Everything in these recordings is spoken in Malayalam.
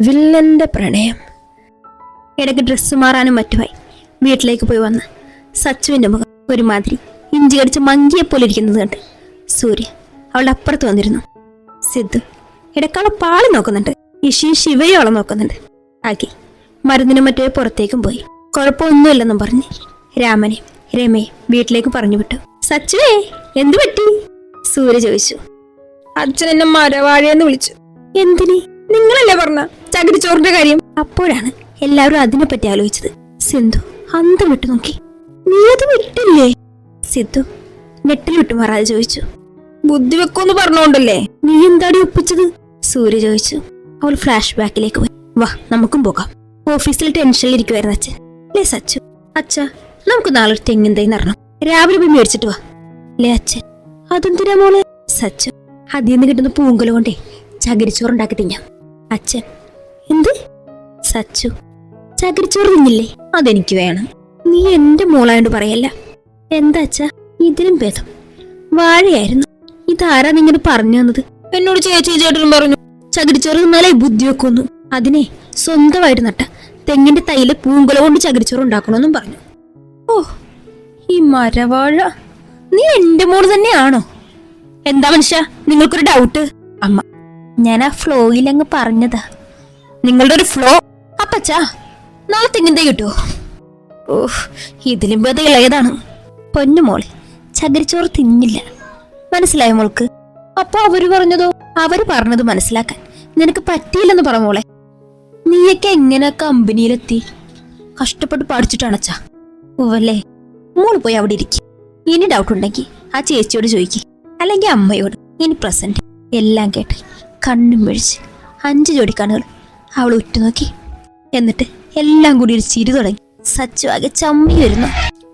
വില്ലന്റെ പ്രണയം. ഇടയ്ക്ക് ഡ്രസ്സ് മാറാനും മറ്റുമായി വീട്ടിലേക്ക് പോയി വന്ന് സച്ചുവിന്റെ മുഖം ഒരുമാതിരി ഇഞ്ചി കടിച്ച് മങ്കിയെപ്പോലെ ഇരിക്കുന്നത് കണ്ട് സൂര്യ അവളുടെ അപ്പുറത്ത് വന്നിരുന്നു. സിദ്ധു ഇടക്കാളെ പാളി നോക്കുന്നുണ്ട്. ഇഷിയും ശിവയും അവളെ നോക്കുന്നുണ്ട്. ആക്കി മരുന്നിനും മറ്റേ പുറത്തേക്കും പോയി. കുഴപ്പമൊന്നുമില്ലെന്നും പറഞ്ഞ് രാമനെയും രമയും വീട്ടിലേക്ക് പറഞ്ഞു വിട്ടു. സച്ചുവേ എന്തു പറ്റി? സൂര്യ ചോദിച്ചു. അച്ഛൻ എന്നെ മരവാഴയെന്ന് വിളിച്ചു. എന്തിന്? നിങ്ങളല്ലേ പറഞ്ഞ ചകിരിച്ചോറിന്റെ കാര്യം? അപ്പോഴാണ് എല്ലാവരും അതിനെപ്പറ്റി ആലോചിച്ചത്. സിന്ധു അന്തം വിട്ടു നോക്കി. നീ അത് വിട്ടില്ലേ? സിദ്ധു നെട്ടിൽ വിട്ടു മാറാതെ ചോദിച്ചു. ബുദ്ധി വെക്കുമെന്ന് പറഞ്ഞോണ്ടല്ലേ നീ എന്താടി ഒപ്പിച്ചത്? സൂര്യ ചോദിച്ചു. അവൾ ഫ്ലാഷ് ബാക്കിലേക്ക് പോയി. വാ നമുക്കും പോകാം. ഓഫീസിൽ ടെൻഷനിൽ ഇരിക്കുവായിരുന്നു അച്ഛൻ. ലേ സച്ചു? അച്ഛ നമുക്ക് നാളെ ഒരു തെങ്ങിൻ തൈ നടണം. രാവിലെ പോയി മേടിച്ചിട്ട് വാ. ലേ അച്ഛൻ? അതെന്തിനാ മോളെ? സച്ചു അതിൽ നിന്ന് കിട്ടുന്ന പൂങ്കല കൊണ്ടേ ചകിരിച്ചോറുണ്ടാക്കി തിന്നാം. അച്ഛൻ. എന്ത്? സച്ചു. ചകിരിച്ചോറ് തിന്നില്ലേ? അതെനിക്ക് വേണം. നീ എന്റെ മോളായോണ്ട് പറയല്ല. എന്താ അച്ഛാ? ഇതിലും ഭേദം. വാഴയായിരുന്നു. ഇതാരാ നിങ്ങനെ പറഞ്ഞു തന്നത്? എന്നോട് ചേച്ചി ചേട്ടനും പറഞ്ഞു. ചകിരിച്ചോറ് തിന്നാലേ ബുദ്ധി വെക്കുന്നു അതിനെ സ്വന്തമായിട്ട് നട്ട തെങ്ങിന്റെ തൈയിലെ പൂങ്കുല കൊണ്ട് ചകിരിച്ചോറ് ഉണ്ടാക്കണമെന്നും പറഞ്ഞു. ഓ ഈ മരവാഴ. നീ എന്റെ മോൾ തന്നെയാണോ? എന്താ മനുഷ്യ? നിങ്ങൾക്കൊരു ഡൗട്ട് അമ്മ ഞാൻ ആ ഫ്ലോയിൽ അങ്ങ് പറഞ്ഞതാ. നിങ്ങളുടെ ഒരു ഫ്ലോ അപ്പച്ചാ നാളെ തെങ്ങിന്തേ കിട്ടുമോ ഓഹ് ഇതിലും ഭേദം ഇളയതാണ്. പൊന്നുമോൾ ചകരിച്ചോറ് തിന്നില്ല. മനസ്സിലായ മോൾക്ക്? അപ്പൊ അവർ പറഞ്ഞതോ? അവർ പറഞ്ഞത് മനസ്സിലാക്കാൻ. നിനക്ക് പറ്റിയില്ലെന്ന് പറ മോളെ. നീയൊക്കെ എങ്ങനെ കമ്പനിയിലെത്തി? കഷ്ടപ്പെട്ട് പഠിച്ചിട്ടാണച്ചാ. ഓവല്ലേ മോൾ പോയി അവിടെ ഇരിക്കും. ഇനി ഡൗട്ട് ഉണ്ടെങ്കിൽ ആ ചേച്ചിയോട് ചോദിക്കും. അല്ലെങ്കിൽ അമ്മയോട്. ഇനി പ്രസന്റ് എല്ലാം കേട്ട്. കണ്ണും വീഴ്ച അഞ്ച് ജോഡി കണ്ണുകൾ അവൾ ഉറ്റുനോക്കി എന്നിട്ട് എല്ലാം കൂടി ഒരു ചിരി തുടങ്ങി. സച്ചു ആകെ ചമ്മി വരുന്നു.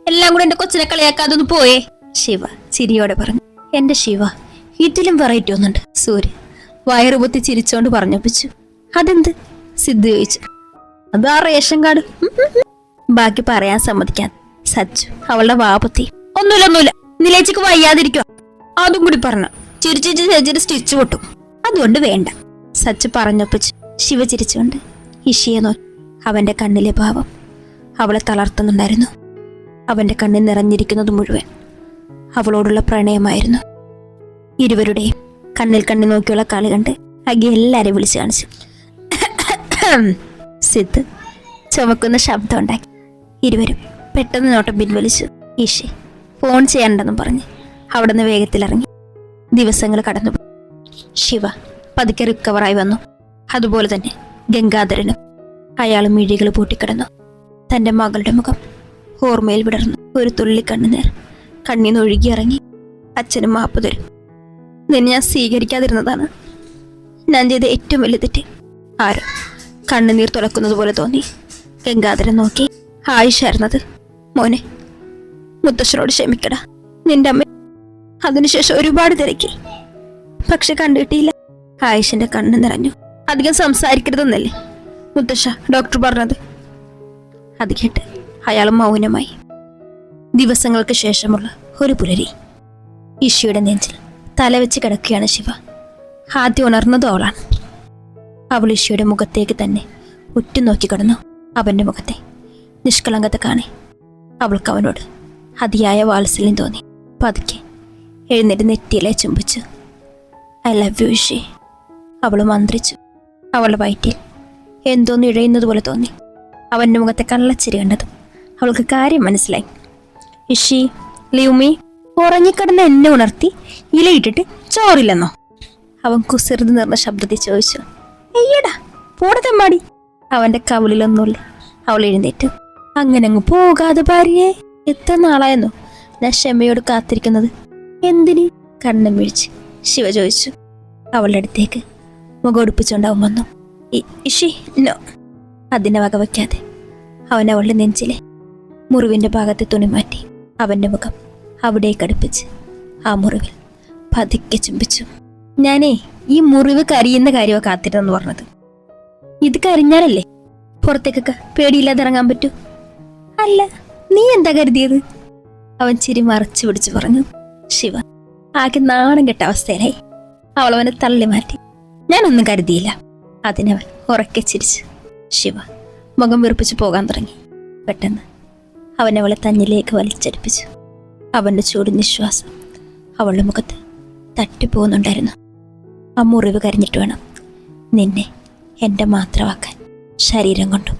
എല്ലാം കൂടി എന്റെ കൊച്ചിനെ കളിയാക്കാതൊന്ന് പോയേ. ശിവ ചിരിയോടെ പറഞ്ഞു. എന്റെ ശിവ ഇതിലും വെറൈറ്റി ഒന്നുണ്ട്. സൂര്യ വയറുപൊത്തി ചിരിച്ചോണ്ട് പറഞ്ഞൊപ്പിച്ചു. അതെന്ത്? സിദ്ധു ചോദിച്ചു. അത് റേഷൻ കാർഡ്. ബാക്കി പറയാൻ സമ്മതിക്കാൻ സച്ചു അവളുടെ വാപത്തി ഒന്നുമില്ല ഒന്നുമില്ല. നിലേച്ചക്ക് വയ്യാതിരിക്കുക അതും കൂടി പറഞ്ഞു. ചിരിച്ചു ചേച്ചിയുടെ സ്റ്റിച്ച് പൊട്ടും. അതുകൊണ്ട് വേണ്ട. സച്ച് പറഞ്ഞപ്പോൾ ശിവ ചിരിച്ചുകൊണ്ട് ഇഷിയെ നോക്കി. അവന്റെ കണ്ണിലെ ഭാവം അവളെ തളർത്തുന്നുണ്ടായിരുന്നു. അവന്റെ കണ്ണിൽ നിറഞ്ഞിരിക്കുന്നത് മുഴുവൻ അവളോടുള്ള പ്രണയമായിരുന്നു. ഇരുവരുടെയും കണ്ണിൽ കണ്ണി നോക്കിയുള്ള കളി കണ്ട് അഗി എല്ലാരെയും വിളിച്ചു കാണിച്ചു. സിദ്ധ് ചുമക്കുന്ന ശബ്ദം ഉണ്ടാക്കി. ഇരുവരും പെട്ടെന്ന് നോട്ടം പിൻവലിച്ചു. ഈഷി ഫോൺ ചെയ്യണ്ടെന്നും പറഞ്ഞ് അവിടുന്ന് വേഗത്തിലിറങ്ങി. ദിവസങ്ങൾ കടന്നുപോയി. ശിവ പതുക്കെ റിക്കവറായി വന്നു. അതുപോലെ തന്നെ ഗംഗാധരനും അയാൾ മിഴികൾ പൂട്ടിക്കിടന്നു. തന്റെ മകളുടെ മുഖം ഓർമ്മയിൽ വിടർന്നു. ഒരു തുള്ളി കണ്ണുനീർ കണ്ണീന്ന് ഒഴുകിയിറങ്ങി അച്ഛനും മാപ്പ് തരും നിന്നെ ഞാൻ സ്വീകരിക്കാതിരുന്നതാണ്. ഞാൻ ചെയ്ത ഏറ്റവും വലിയ തെറ്റ്. ആരോ കണ്ണുനീർ തുറക്കുന്നത് പോലെ തോന്നി. ഗംഗാധരൻ നോക്കി. ആയിഷായിരുന്നത്. മോനെ മുത്തശ്ശനോട് ക്ഷമിക്കടാ. നിന്റെ അമ്മ അതിനുശേഷം ഒരുപാട് തിരക്കി. പക്ഷെ കണ്ടിട്ടില്ല. ആയിഷന്റെ കണ്ണ് നിറഞ്ഞു. അധികം സംസാരിക്കരുതെന്നല്ലേ? മുത്തശ്ശ ഡോക്ടർ പറഞ്ഞത്. അത് കേട്ട് അയാൾ മൗനമായി. ദിവസങ്ങൾക്ക് ശേഷമുള്ള ഒരു പുലരി ഇഷിയുടെ നെഞ്ചിൽ തലവെച്ച് കിടക്കുകയാണ് ശിവ. ആദ്യം ഉണർന്നത് അവളാണ്. അവൾ ഇഷിയുടെ മുഖത്തേക്ക് തന്നെ ഉറ്റുനോക്കി കിടന്നു. അവന്റെ മുഖത്തെ നിഷ്കളങ്കത കാണി. അവൾക്ക് അവനോട് അതിയായ വാത്സല്യം തോന്നി. പതുക്കെ എഴുന്നേറ്റ് നെറ്റിയിലെ ചുംബിച്ചു ഐ ലവ് യു ഇഷി അവൾ മന്ത്രിച്ചു. അവളുടെ വയറ്റിൽ എന്തോന്ന് ഇഴയുന്നത് പോലെ തോന്നി. അവന്റെ മുഖത്തെ കള്ളച്ചിരി കണ്ടതും അവൾക്ക് കാര്യം മനസ്സിലായി. ഇഷി ലിയുമി ഉറങ്ങിക്കിടന്ന് എന്നെ ഉണർത്തി ഇലയിട്ടിട്ട് ചോറില്ലെന്നോ? അവൻ കുസൃതി നിറഞ്ഞ ശബ്ദത്തിൽ ചോദിച്ചു. അയ്യടാ പോടത്തമ്മാടി അവന്റെ കവിളിലൊന്നുമില്ല അവൾ എഴുന്നേറ്റ്. അങ്ങനെ അങ്ങ് പോകാതെ ഭാര്യയെ എത്ര നാളായെന്നോ? ഞാൻ ക്ഷമയോട് കാത്തിരിക്കുന്നത് എന്തിന്? കണ്ണം വീഴ്ച ശിവ ചോദിച്ചു. അവളുടെ അടുത്തേക്ക് മുഖമൊടുപ്പിച്ചുകൊണ്ട് അവൻ വന്നു. ഇഷി നോ. അതിനെ വകവയ്ക്കാതെ അവൻ അവളുടെ നെഞ്ചിലെ മുറിവിന്റെ ഭാഗത്തെ തുണി മാറ്റി അവന്റെ മുഖം അവിടേക്ക് അടുപ്പിച്ച് ആ മുറിവിൽ പതുക്കെ ചുംബിച്ചു. ഞാനേ ഈ മുറിവ് കരിയുന്ന കാര്യമോ കാത്തിരുന്നെന്ന് പറഞ്ഞത്. ഇത് കരിഞ്ഞാലല്ലേ പുറത്തേക്കൊക്കെ പേടിയില്ലാതെ ഇറങ്ങാൻ പറ്റൂ? അല്ല നീ എന്താ കരുതിയത്? അവൻ ചിരി മറച്ചു പിടിച്ചു പറഞ്ഞു. ശിവ ആകെ നാണം കെട്ട അവസ്ഥയിലായി. അവൾ അവനെ തള്ളി മാറ്റി. ഞാനൊന്നും കരുതിയില്ല. അതിനവൻ ഉറക്കെ ചിരിച്ചു. ശിവ മുഖം വീർപ്പിച്ച് പോകാൻ തുടങ്ങി. പെട്ടെന്ന് അവൻ അവളെ തന്നിലേക്ക് വലിച്ചടിപ്പിച്ചു. അവന്റെ ചൂട് നിശ്വാസം അവളുടെ മുഖത്ത് തട്ടിപ്പോകുന്നുണ്ടായിരുന്നു. ആ മുറിവ് കരഞ്ഞിട്ട് വേണം നിന്നെ എന്റെ മാത്രമാക്കാൻ. ശരീരം കൊണ്ടും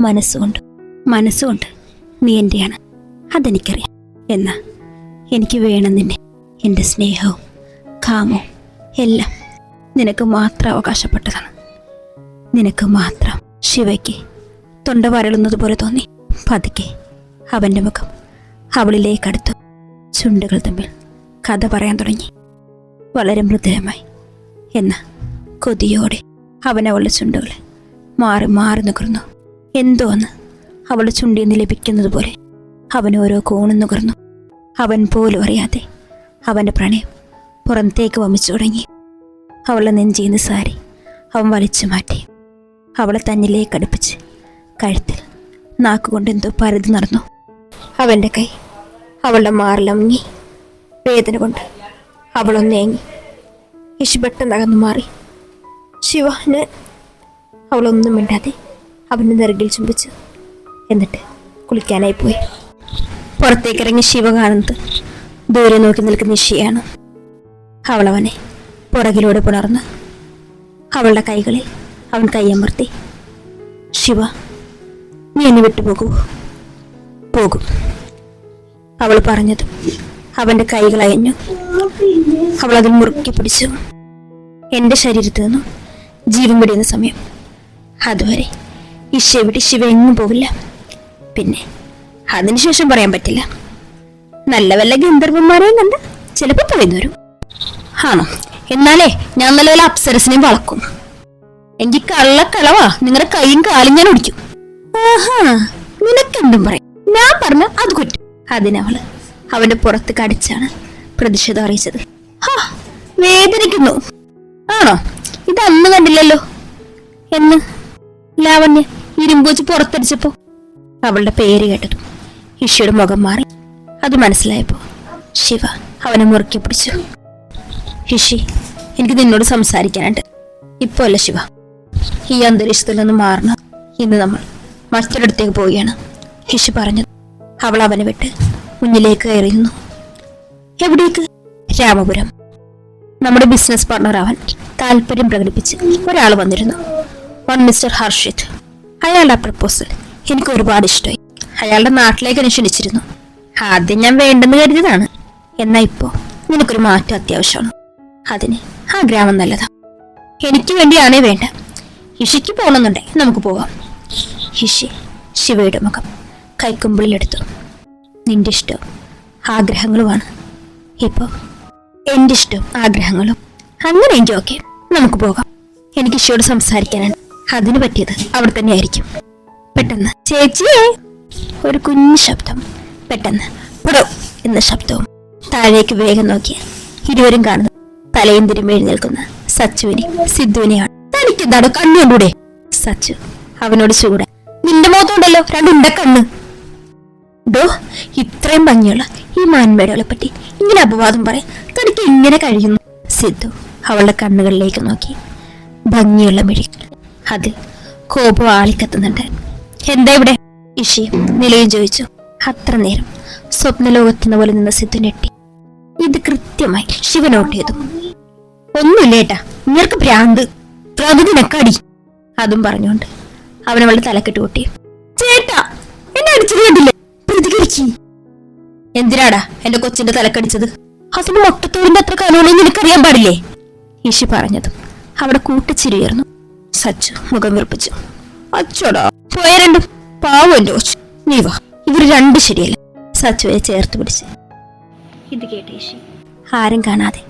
മനസ്സുകൊണ്ടും മനസ്സുകൊണ്ട് നീ എന്റെയാണ് അതെനിക്കറിയാം. എന്നാ എനിക്ക് വേണം നിന്നെ. എന്റെ സ്നേഹവും കാമവും എല്ലാം നിനക്ക് മാത്രം അവകാശപ്പെട്ടതാണ്. നിനക്ക് മാത്രം ശിവയ്ക്ക് തൊണ്ട വരളുന്നത് പോലെ തോന്നി. പതുക്കെ അവന്റെ മുഖം അവളിലേക്കടുത്തു ചുണ്ടുകൾ തമ്മിൽ കഥ പറയാൻ തുടങ്ങി. വളരെ മൃദുലമായി. എന്ന കൊതിയോടെ അവൻ അവളുടെ ചുണ്ടുകളെ മാറി മാറി നുകർന്നു. എന്തോ എന്തോന്ന് അവളുടെ ചുണ്ടിൽ നിന്ന് ലഭിക്കുന്നത് പോലെ അവൻ ഓരോ കോണും നുകർന്നു. അവൻ പോലും അറിയാതെ അവന്റെ പ്രണയം പുറത്തേക്ക് വമിച്ചു തുടങ്ങി. അവളെ നെഞ്ചിന്ന് സാരി അവൻ വലിച്ചു മാറ്റി. അവളെ തന്നിലേക്ക് അടുപ്പിച്ച് കഴുത്തിൽ നാക്കുകൊണ്ട് എന്തോ പരുതി നടന്നു. അവന്റെ കൈ അവളുടെ മാറിലമുങ്ങി വേദന കൊണ്ട് അവളൊന്നേങ്ങി യശു പെട്ടെന്ന് അകന്നു മാറി ശിവന് അവളൊന്നും മിണ്ടാതെ അവന്റെ നെറുകിൽ ചുംബിച്ചു. എന്നിട്ട് കുളിക്കാനായി പോയി. പുറത്തേക്കിറങ്ങി ശിവ കാണുന്നത് ദൂരെ നോക്കി നിൽക്കുന്ന ഇഷിയാണ് അവളവനെ പുറകിലൂടെ പുണർന്നു അവളുടെ കൈകളിൽ അവൻ കൈയമർത്തി ശിവ നീ എന്നെ വിട്ടുപോകൂ. പോകും അവൾ പറഞ്ഞതും അവന്റെ കൈകൾ അയഞ്ഞു. അവൾ അതിൽ മുറുക്കി പിടിച്ചു. എന്റെ ശരീരത്തു നിന്നും ജീവൻ പിടിയുന്ന സമയം. അതുവരെ ഈ എവിടെ ശിവ എങ്ങും പോവില്ല. പിന്നെ അതിനുശേഷം പറയാൻ പറ്റില്ല. നല്ല വല്ല ഗന്ധർവന്മാരെയും കണ്ട് ചിലപ്പോൾ പറയുന്നു വരും ആണോ? എന്നാലേ ഞാൻ നല്ല അപ്സരസിനെ വളക്കും. എനിക്ക് കള്ളക്കളവാ നിങ്ങളുടെ കൈയും കാലും ഞാൻ ഒടിക്കും. ആഹാ നിനക്കെന്തും പറയും. ഞാൻ പറഞ്ഞ അത് കുറ്റം. അതിനവൾ അവന്റെ പുറത്ത് കടിച്ചാണ് പ്രതിഷേധം അറിയിച്ചത്. ഹാ വേദനിക്കുന്നു ആണോ? ഇത് അന്ന് കണ്ടില്ലല്ലോ. എന്ന് ലാവണ്യ ഇരുമ്പ് വെച്ച് പുറത്തടിച്ചപ്പോ അവളുടെ പേര് കേട്ടതും. ഇഷയുടെ മുഖം മാറി. അത് മനസ്സിലായപ്പോ ശിവ അവനെ മുറുക്കി പിടിച്ചു. ഹിഷി എനിക്ക് നിന്നോട് സംസാരിക്കാനുണ്ട് ഇപ്പോ അല്ല ശിവ? ഈ അന്തരീക്ഷത്തിൽ നിന്ന് മാറണം. ഇന്ന് നമ്മൾ മറ്റൊരിടത്തേക്ക് പോവുകയാണ്. ഋഷി പറഞ്ഞു അവൾ അവനെ വിട്ട് മുന്നിലേക്ക് കയറിയുന്നു എവിടേക്ക്? രാമപുരം. നമ്മുടെ ബിസിനസ് പാർട്ണർ അവൻ താല്പര്യം പ്രകടിപ്പിച്ച് ഒരാൾ വന്നിരുന്നു. One mister Harshit. അയാളുടെ പ്രപ്പോസൽ എനിക്ക് ഒരുപാട് ഇഷ്ടമായി. അയാളുടെ നാട്ടിലേക്ക് എന്നെ ക്ഷണിച്ചിരുന്നു. ആദ്യം ഞാൻ വേണ്ടെന്ന് കരുതിയതാണ്. എന്നാ ഇപ്പോ നിനക്കൊരു മാറ്റം അത്യാവശ്യമാണ്. അതിന്. ആ ഗ്രാമം നല്ലതാ. എനിക്ക് വേണ്ടിയാണേ വേണ്ട. ഇഷിക്ക് പോകണമെന്നുണ്ടേ നമുക്ക് പോവാം. ഇഷി ശിവയുടെ മുഖം കൈക്കുമ്പിളിലെടുത്തു. നിന്റെ ഇഷ്ടവും ആഗ്രഹങ്ങളുമാണ്. ഇപ്പോ എന്റെ ഇഷ്ടവും ആഗ്രഹങ്ങളും അങ്ങനെ എങ്കിൽ ഓക്കെ നമുക്ക് പോകാം. എനിക്ക് ഇഷിയോട് സംസാരിക്കാനാണ് അതിന് പറ്റിയത്. അവിടെ തന്നെ ആയിരിക്കും. പെട്ടെന്ന്. ചേച്ചിയെ ഒരു കുഞ്ഞു ശബ്ദം. പെട്ടെന്ന്. പുടോ എന്ന ശബ്ദവും താഴേക്ക് വേഗം നോക്കി ഇരുവരും കാണുന്നു. തലയും തിരുമ്പി എഴുന്നേൽക്കുന്ന സച്ചുവിനെ സിദ്ധുവിനെയാണ്. തനിക്ക് എന്താടോ കണ്ണുകൊണ്ടൂടെ സച്ചു അവനോട് ചൂടെ. നിന്റെ മുഖത്തോണ്ടല്ലോ രണ്ടുണ്ട കണ്ണ്. ഡോ ഇത്രയും ഭംഗിയുള്ള ഈ മാൻമേടകളെ പറ്റി ഇങ്ങനെ അപവാദം പറയാൻ തനിക്ക് ഇങ്ങനെ കഴിയുന്നു? സിദ്ധു അവളുടെ കണ്ണുകളിലേക്ക് നോക്കി. ഭംഗിയുള്ള മിഴി അതിൽ കോപം ആളിക്കത്തുന്നുണ്ട്. എന്താ ഇവിടെ? ഇഷയും നിലയും ചോദിച്ചു. അത്ര നേരം സ്വപ്നലോകത്തുന്ന പോലെ നിന്ന സിദ്ധു ഞെട്ടി. ഇത് കൃത്യമായി ശിവ നോട്ട് ചെയ്തു ഒന്നുമില്ല ഏട്ടാ. ഭ്രാന്ത്. പ്രകൃതി നെക്കാടി. അതും പറഞ്ഞുകൊണ്ട് അവൻ അവളുടെ തലക്കെട്ട് കൂട്ടി ചേട്ടാ എന്നെ അടിച്ചത് കണ്ടില്ലേ? പ്രതികരിച്ചു. എന്തിനാടാ എന്റെ കൊച്ചിന്റെ തലക്കടിച്ചത്? അതിന് മൊട്ടത്തോടിന്റെ അത്ര കനോളം നിനക്കറിയാൻ പാടില്ലേ? ഈശി പറഞ്ഞതും അവിടെ കൂട്ടിച്ചിരിയായിരുന്നു സച്ചു മുഖം വിറപ്പിച്ചു. അച്ചോടാ. പോയ രണ്ടും പാവം എന്റെ കൊച്ചു. നീ വാ. ഇവർ രണ്ട് ശരിയല്ല. സച്ചുവെ ചേർത്ത് പിടിച്ച്. ഇത് കേട്ട ആരും കാണാതെ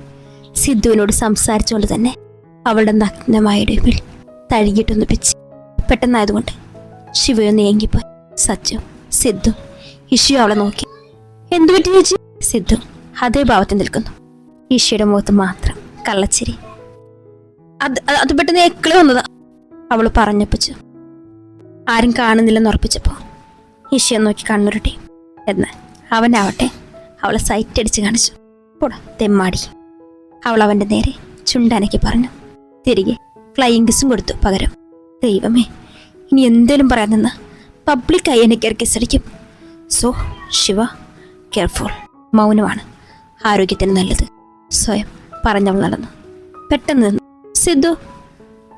സിദ്ധുവിനോട് സംസാരിച്ചുകൊണ്ട് തന്നെ അവളുടെ നഗ്നമായ ഇടയിൽ തഴുകിയിട്ടൊന്ന് പിച്ച് പെട്ടെന്നായതുകൊണ്ട് ശിവയൊന്ന് ഏങ്കിപ്പോയി. സച്ചു സിദ്ധു ഇഷു അവളെ നോക്കി. എന്തു പറ്റി ചേച്ചി? സിദ്ധു അതേ ഭാവത്തിൽ നിൽക്കുന്നു. ഈശയുടെ മുഖത്ത് മാത്രം കള്ളച്ചിരി. അത് അത് പെട്ടെന്ന് എക്കിളി വന്നതാ. അവൾ പറഞ്ഞപ്പിച്ചു. ആരും കാണുന്നില്ലെന്ന് ഉറപ്പിച്ചപ്പോ ഈശയെ നോക്കി കണ്ണുരുട്ടി. എന്നാൽ അവനാവട്ടെ അവളെ സൈറ്റ് അടിച്ച് കാണിച്ചു. പോടാ തെമ്മാടി. അവൾ അവന്റെ നേരെ ചുണ്ടനക്കി പറഞ്ഞു തിരികെ ഫ്ലൈയിങ് കിസും കൊടുത്തു പകരം. ദൈവമേ ഇനി എന്തേലും പറയാൻ നിന്ന് പബ്ലിക്കായി എന്നെ കയറി സോ ശിവ കെയർഫുൾ മൗനമാണ്. ആരോഗ്യത്തിന് നല്ലത്. സ്വയം പറഞ്ഞവൾ നടന്നു. പെട്ടെന്ന് നിന്നു. സിദ്ധു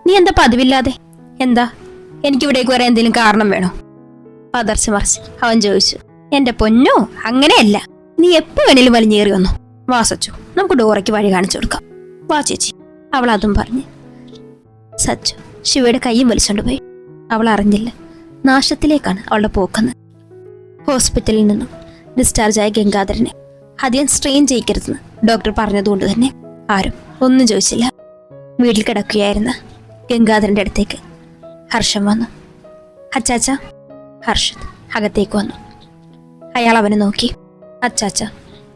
നീ എന്താ പതിവില്ലാതെ? എന്താ? എനിക്കിവിടേക്ക് വരാൻ എന്തെങ്കിലും കാരണം വേണോ? പതർച്ച് മറിച്ച് അവൻ ചോദിച്ചു. എന്റെ പൊന്നോ അങ്ങനെയല്ല. നീ എപ്പോ വേണേലും വലിഞ്ഞേറി വന്നു? വാ സച്ചു നമുക്ക് ഡോറയ്ക്ക് വഴി കാണിച്ചു കൊടുക്കാം. വാ ചേച്ചി. അവൾ അതും പറഞ്ഞു. സച്ചു ശിവയുടെ കൈയും വലിച്ചോണ്ട് പോയി. അവൾ അറിഞ്ഞില്ല. നാശത്തിലേക്കാണ് അവളുടെ പോക്കെന്ന്. ഹോസ്പിറ്റലിൽ നിന്നും ഡിസ്ചാർജായ ഗംഗാധരനെ അധികം സ്ട്രെയിൻ ചെയ്യിക്കരുതെന്ന് ഡോക്ടർ പറഞ്ഞതുകൊണ്ട് തന്നെ ആരും ഒന്നും ചോദിച്ചില്ല. വീട്ടിൽ കിടക്കുകയായിരുന്ന ഗംഗാധരന്റെ അടുത്തേക്ക് ഹർഷം വന്നു. അച്ചാച്ച ഹർഷത് അകത്തേക്ക് വന്നു. അയാൾ അവനെ നോക്കി. അച്ചാച്ച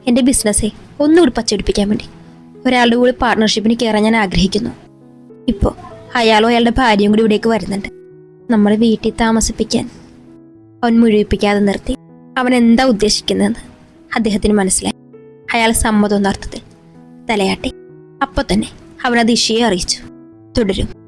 എന്റെ ബിസിനസ്സേ ഒന്നുകൂടി പച്ചപിടിപ്പിക്കാൻ വേണ്ടി. ഒരാളുടെ കൂടി പാർട്ട്ണർഷിപ്പിന് കയറാൻ ഞാൻ ആഗ്രഹിക്കുന്നു. ഇപ്പോൾ അയാളും അയാളുടെ ഭാര്യയും കൂടി ഇവിടേക്ക് വരുന്നുണ്ട്. നമ്മളെ വീട്ടിൽ താമസിപ്പിക്കാൻ അവൻ മുഴുവിപ്പിക്കാതെ നിർത്തി. അവൻ എന്താ ഉദ്ദേശിക്കുന്നതെന്ന് അദ്ദേഹത്തിന് മനസ്സിലായി. അയാൾ സമ്മതം എന്ന അർത്ഥത്തിൽ തലയാട്ടി. അപ്പോൾ തന്നെ അവനത് ഇഷയെ അറിയിച്ചു. തുടരും.